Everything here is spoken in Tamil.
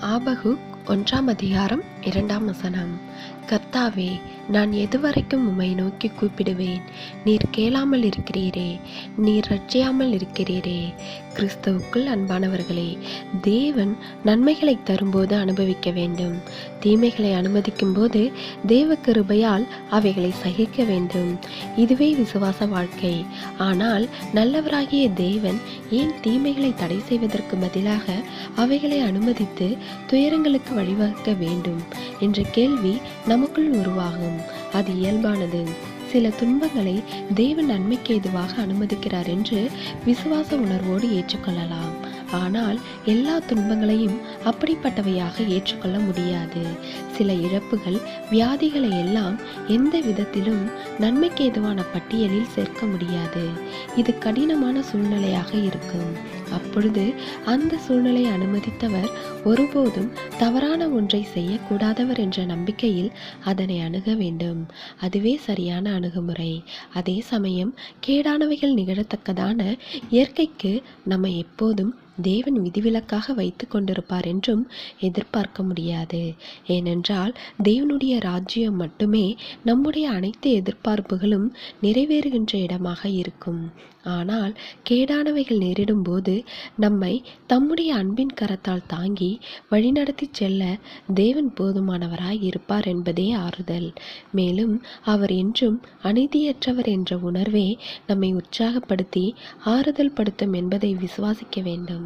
ஆபகுக் ஒன்றாம் அதிகாரம் இரண்டாம் வசனம் கர்த்தாவே நான் எதுவரைக்கும் உம்மை நோக்கி கூப்பிடுவேன். நீர் கேளாமல் இருக்கிறீரே நீர் ரட்சியாமல் இருக்கிறீரே. கிறிஸ்துவுக்குள் அன்பானவர்களே தேவன் நன்மைகளை தரும்போது அனுபவிக்க வேண்டும். தீமைகளை அனுமதிக்கும் போது தேவ கிருபையால் அவைகளை சகிக்க வேண்டும். இதுவே விசுவாச வாழ்க்கை. ஆனால் நல்லவராகிய தேவன் ஏன் தீமைகளை தடை செய்வதற்கு பதிலாக அவைகளை அனுமதித்து துயரங்களுக்கு வழிவகுக்க வேண்டும்? என்ற கேள்வி நமக்குள் உருவாகும். அது இயல்பானது. சில துன்பங்களை தேவன் நன்மைக்கு எதுவாக அனுமதிக்கிறார் என்று விசுவாச உணர்வோடு ஏற்றுக்கொள்ளலாம். ஆனால் எல்லா துன்பங்களையும் அப்படிப்பட்டவையாக ஏற்றுக்கொள்ள முடியாது. சில இழப்புகள் வியாதிகளை எல்லாம் எந்த விதத்திலும் நன்மைக்கு ஏதுவான பட்டியலில் சேர்க்க முடியாது. இது கடினமான சூழ்நிலையாக இருக்கும். அப்பொழுது அந்த சூழ்நிலை அனுமதித்தவர் ஒருபோதும் தவறான ஒன்றை செய்யக்கூடாதவர் என்ற நம்பிக்கையில் அதனை அணுக வேண்டும். அதுவே சரியான அணுகுமுறை. அதே சமயம் கேடானவைகள் நிகழத்தக்கதான இயற்கைக்கு நம்ம எப்போதும் தேவன் விதிவிலக்காக வைத்து கொண்டிருப்பார் என்றும் எதிர்பார்க்க முடியாது. ஏனென்றால் தேவனுடைய ராஜ்யம் மட்டுமே நம்முடைய அனைத்து எதிர்பார்ப்புகளும் நிறைவேறுகின்ற இடமாக இருக்கும். ஆனால் கேடானவைகள் நேரிடும் போது நம்மை தம்முடைய அன்பின் கரத்தால் தாங்கி வழிநடத்தி செல்ல தேவன் போதுமானவராய் இருப்பார் என்பதே ஆறுதல். மேலும் அவர் என்றும் அநீதியற்றவர் என்ற உணர்வே நம்மை உற்சாகப்படுத்தி ஆறுதல் படுத்தும் என்பதை விசுவாசிக்க வேண்டும்.